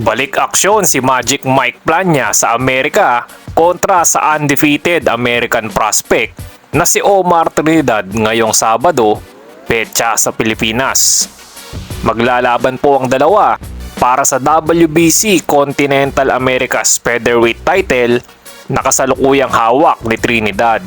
Balik aksyon si Magic Mike Plania sa Amerika kontra sa undefeated American prospect na si Omar Trinidad ngayong Sabado, petsa sa Pilipinas. Maglalaban po ang dalawa para sa WBC Continental Americas Featherweight title na kasalukuyang hawak ni Trinidad.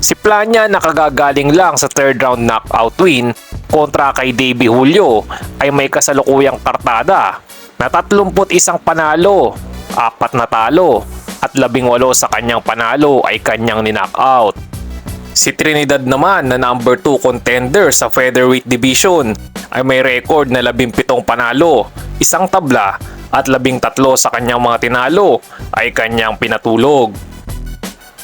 Si Plania nakagagaling lang sa third round knockout win kontra kay Davey Julio ay may kasalukuyang kartada na 31 panalo, 4 na talo at 18 sa kanyang panalo ay kanyang ni-knockout. Si Trinidad naman na number 2 contender sa featherweight division ay may record na 17 panalo, isang tabla at 13 sa kanyang mga tinalo ay kanyang pinatulog.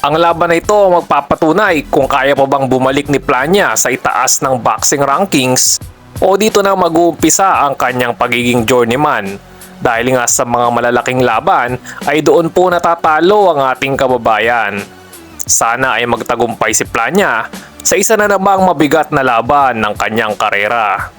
Ang laban na ito ang magpapatunay kung kaya pa bang bumalik ni Plania sa itaas ng boxing rankings o dito na mag-uumpisa ang kanyang pagiging journeyman. Dahil nga sa mga malalaking laban ay doon po natatalo ang ating kababayan. Sana ay magtagumpay si Plania sa isa na namang mabigat na laban ng kanyang karera.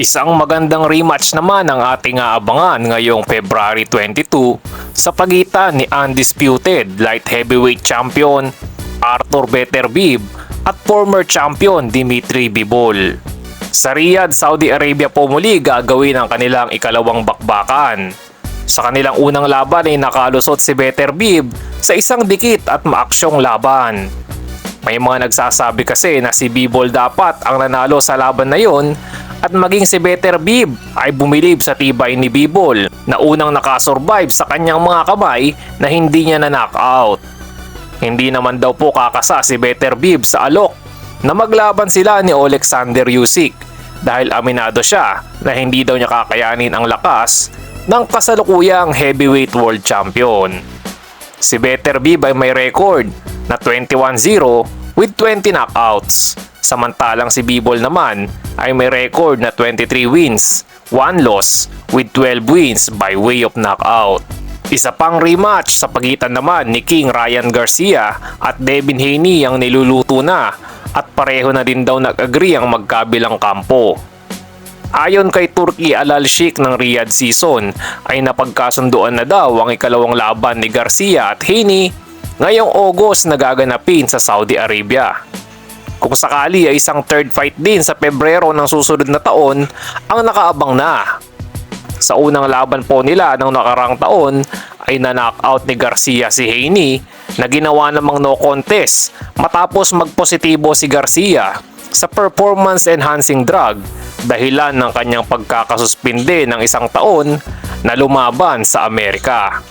Isang magandang rematch naman ang ating aabangan ngayong February 22 sa pagitan ni undisputed light heavyweight champion Arthur Beterbiev at former champion Dimitri Bivol. Sa Riyadh, Saudi Arabia po muli gagawin ang kanilang ikalawang bakbakan. Sa kanilang unang laban ay nakalusot si Beterbiev sa isang dikit at maaksyong laban. May mga nagsasabi kasi na si Bibol dapat ang nanalo sa laban na yon at maging si Better Bib ay bumilib sa tibay ni Bibol na unang nakasurvive sa kanyang mga kamay na hindi niya na knockout. Hindi naman daw po kakasa si Better Bib sa alok na maglaban sila ni Alexander Usyk dahil aminado siya na hindi daw niya kakayanin ang lakas ng kasalukuyang heavyweight world champion. Si Better Bib ay may record na 21-0 with 20 knockouts. Samantalang si Bibol naman ay may record na 23 wins, 1 loss with 12 wins by way of knockout. Isa pang rematch sa pagitan naman ni King Ryan Garcia at Devin Haney ang niluluto na at pareho na din daw nag-agree ang magkabilang kampo. Ayon kay Turki Alal Sheikh ng Riyadh season ay napagkasunduan na daw ang ikalawang laban ni Garcia at Haney ngayong August na gaganapin sa Saudi Arabia. Kung sakali ay isang third fight din sa Pebrero ng susunod na taon ang nakaabang na. Sa unang laban po nila ng nakarang taon ay na-knockout ni Garcia si Haney na ginawa namang no contest matapos magpositibo si Garcia sa performance enhancing drug dahilan ng kanyang pagkakasuspinde ng isang taon na lumaban sa Amerika.